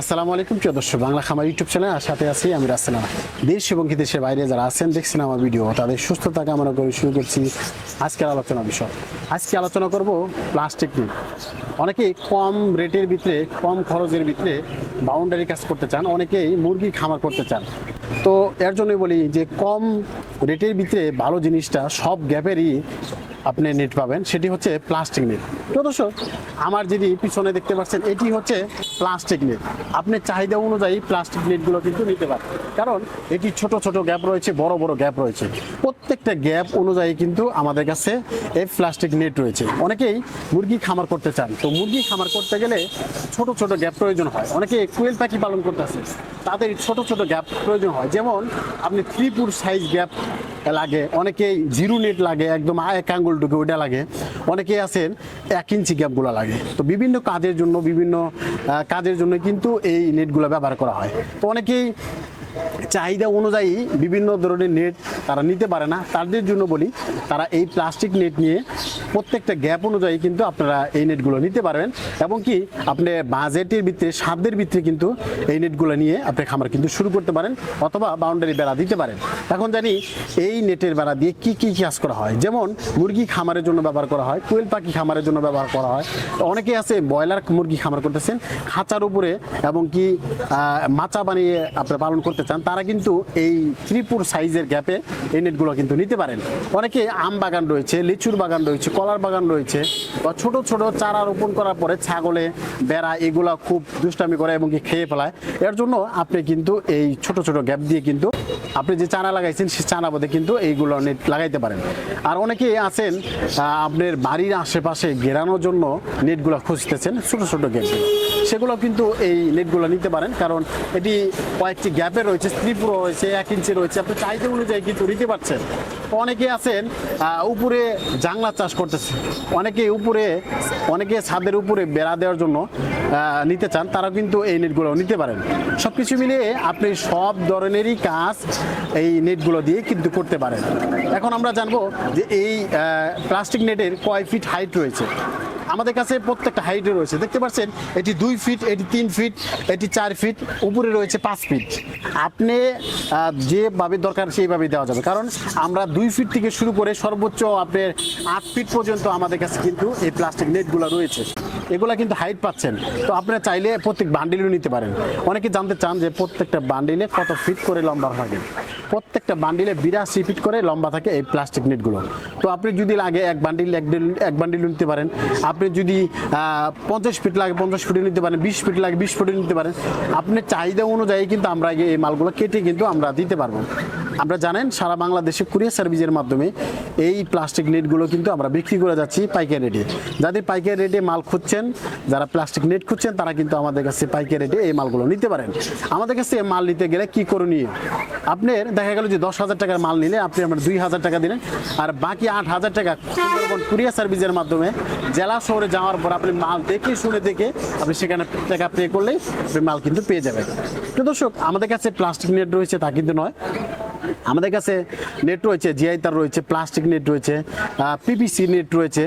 আসসালামু আলাইকুম, প্রিয় দর্শক, বাংলা খামার ইউটিউব চ্যানেল, আর সাথে আছি আমি রাসেলাম দেশ এবং দেশের বাইরে যারা আছেন, দেখছেন আমার ভিডিও, তাদের সুস্থতা কামনা করে শুরু করছি আজকের আলোচনা বিষয়। আজকে আলোচনা করব প্লাস্টিক নিয়ে। অনেকেই কম রেটের ভিতরে, কম খরচের ভিতরে বাউন্ডারি কাজ করতে চান, অনেকেই মুরগি খামার করতে চান। তো এর জন্যই বলি যে, কম রেটের ভিতরে ভালো জিনিসটা সব গ্যাপেরই আপনি নেট পাবেন, সেটি হচ্ছে প্লাস্টিক নেট তো দর্শক, আমার যদি পিছনে দেখতে পাচ্ছেন, এটি হচ্ছে প্লাস্টিক নেট আপনি চাহিদা অনুযায়ী প্লাস্টিক নেটগুলো কিন্তু নিতে পারেন। কারণ এটি ছোট ছোট গ্যাপ রয়েছে, বড় বড় গ্যাপ রয়েছে। প্রত্যেকটা গ্যাপ অনুযায়ী কিন্তু আমাদের কাছে এই প্লাস্টিক নেট রয়েছে। অনেকেই মুরগি খামার করতে চান। তো মুরগি খামার করতে গেলে ছোট ছোট গ্যাপ প্রয়োজন হয়। অনেকে কুয়েল পাখি পালন করতেছে। তাদের ছোট ছোট গ্যাপ প্রয়োজন হয়। যেমন, আপনি ফুট সাইজ গ্যাপ লাগে, অনেকেই জিরো নেট লাগে, একদম এক আঙ্গুল ঢুকে ওইটা লাগে। অনেকেই আছেন এক ইঞ্চি গ্যাপগুলো লাগে। তো বিভিন্ন কাজের জন্য, বিভিন্ন কাজের জন্য কিন্তু এই নেটগুলো ব্যবহার করা হয়। তো অনেকেই চাহিদা অনুযায়ী বিভিন্ন ধরনের নেট তারা নিতে পারে না। তাদের জন্য বলি, তারা এই প্লাস্টিক নেট নিয়ে প্রত্যেকটা গ্যাপ অনুযায়ী কিন্তু আপনারা এই নেটগুলো নিতে পারবেন। এবং কি, আপনি বাজেটের ভিতরে সাধ্যের ভিতরে কিন্তু এই নেটগুলো নিয়ে আপনি খামার কিন্তু শুরু করতে পারেন অথবা বাউন্ডারি বেড়া দিতে পারেন। এখন জানি, এই নেটের বেড়া দিয়ে কি কি কাজ করা হয়? যেমন মুরগি খামারের জন্য ব্যবহার করা হয়, কোয়েল পাখি খামারের জন্য ব্যবহার করা হয়। অনেকে আছে ব্রয়লার মুরগি খামার করতেছেন, খাঁচার উপরে এবং কি মাচা বানিয়ে আপনি পালন করতে চান, তারা কিন্তু এই ত্রিপুর সাইজের গ্যাপে এই নেটগুলো কিন্তু নিতে পারেন। অনেকে আম বাগান রয়েছে, লিচুর বাগান রয়েছে কলার বাগান রয়েছে বা ছোট ছোট চারা রোপণ করার পরে ছাগলে, বেড়া এগুলা খুব দুষ্টামি করে এবং কি খেয়ে ফেলায়। এর জন্য আপনি কিন্তু এই ছোট ছোট গ্যাপ দিয়ে কিন্তু আপনি যে চারা লাগাইছেন সেই চারা বোধে কিন্তু এইগুলো নেট লাগাইতে পারেন। আর অনেকে আছেন আপনার বাড়ির আশেপাশে ঘেরানোর জন্য নেটগুলো খুঁজতেছেন ছোট ছোট গ্যাপগুলো সেগুলো কিন্তু এই নেটগুলো নিতে পারেন কারণ এটি কয়েকটি গ্যাপে রয়েছে, ত্রিপুরা রয়েছে, এক ইঞ্চি রয়েছে। আপনি চাহিদা অনুযায়ী কিন্তু নিতে পারছেন। অনেকে আছেন উপরে জাংলা চাষ করতেছে। অনেকে উপরে অনেকে ছাদের উপরে বেড়া দেওয়ার জন্য নিতে চান তারা কিন্তু এই নেটগুলো নিতে পারেন। সব কিছু মিলিয়ে আপনি সব ধরনেরই কাজ এই নেটগুলো দিয়ে কিন্তু করতে পারেন। এখন আমরা জানব যে এই প্লাস্টিক নেটের কয় ফিট হাইট রয়েছে। আমাদের কাছে প্রত্যেকটা হাইটে রয়েছে। দেখতে পাচ্ছেন, এটি দুই ফিট, এটি তিন ফিট, এটি চার ফিট, উপরে রয়েছে পাঁচ ফিট। আপনি যেভাবে দরকার সেইভাবে দেওয়া যাবে। কারণ আমরা দুই ফিট থেকে শুরু করে সর্বোচ্চ আপনার আট ফিট পর্যন্ত আমাদের কাছে কিন্তু এই প্লাস্টিক নেটগুলো রয়েছে। এগুলা কিন্তু হাইট পাচ্ছেন। তো আপনারা চাইলে প্রত্যেক বান্ডিলও নিতে পারেন। অনেকে জানতে চান যে প্রত্যেকটা বান্ডিলে কত ফিট করে লম্বা থাকে। প্রত্যেকটা বান্ডিলে বিরাশি ফিট করে লম্বা থাকে এই প্লাস্টিক নেটগুলো। তো আপনি যদি লাগে এক বান্ডিল, এক এক বান্ডিল নিতে পারেন, আপনি যদি পঞ্চাশ ফিট লাগে, পঞ্চাশ ফুটে নিতে পারেন, বিশ ফিট লাগে, বিশ ফুটে নিতে পারেন, আপনার চাহিদা অনুযায়ী কিন্তু আমরা এই মালগুলো কেটে কিন্তু আমরা দিতে পারব। আমরা জানেন, সারা বাংলাদেশে কুরিয়ার সার্ভিসের মাধ্যমে এই প্লাস্টিক নেটগুলো কিন্তু আমরা বিক্রি করে যাচ্ছি পাইকারি রেটে। যাদের পাইকারি রেটে মাল খুঁজছেন, যারা প্লাস্টিক নেট খুঁজছেন, তারা কিন্তু আমাদের কাছে পাইকারি রেটে এই মালগুলো নিতে পারেন। আমাদের কাছে মাল নিতে গেলে কি করণীয়? আপনার দেখা গেল যে দশ হাজার টাকার মাল নিলে আপনি আমার দুই হাজার টাকা দিলেন, আর বাকি আট হাজার টাকা কুরিয়ার সার্ভিসের মাধ্যমে জেলা শহরে যাওয়ার পর আপনি মাল দেখে শুনে দেখে আপনি সেখানে টাকা পে করলেই আপনি মাল কিন্তু পেয়ে যাবেন। তো দর্শক, আমাদের কাছে প্লাস্টিক নেট রয়েছে তা কিন্তু নয়। আমাদের কাছে নেট রয়েছে জিআই তার রয়েছে প্লাস্টিক নেট রয়েছে পিপিসি নেট রয়েছে,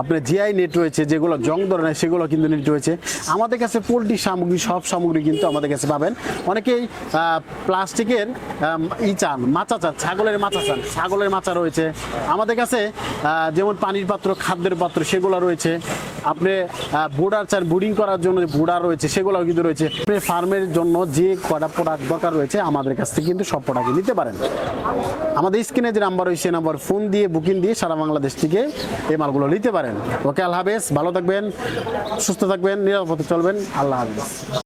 আপনার জিআই নেট রয়েছে, যেগুলো জং ধরনের সেগুলো কিন্তু নেট রয়েছে। আমাদের কাছে পোলট্রি সামগ্রী, সব সামগ্রী কিন্তু আমাদের কাছে পাবেন। অনেকেই প্লাস্টিকের ই চান, মাচা চান, ছাগলের মাচা চান, ছাগলের মাচা রয়েছে। আমাদের কাছে যেমন পানির পাত্র, খাদ্যের পাত্র, সেগুলো রয়েছে। আপনি বোর্ডার চার বুডিং করার জন্য যে বোর্ডার রয়েছে, সেগুলোও কিন্তু রয়েছে। আপনি ফার্মের জন্য যে কটা প্রোডাক্ট দরকার রয়েছে, আমাদের কাছ থেকে কিন্তু সব প্রোডাক্ট নিতে পারেন। আমাদের স্ক্রিনে যে নাম্বার রয়েছে নাম্বার ফোন দিয়ে বুকিং দিয়ে সারা বাংলাদেশ থেকে এই মালগুলো নিতে পারেন। ওকে, আল্লাহ হাফেজ, ভালো থাকবেন, সুস্থ থাকবেন, নিরাপদে চলবেন, আল্লাহ হাফেজ।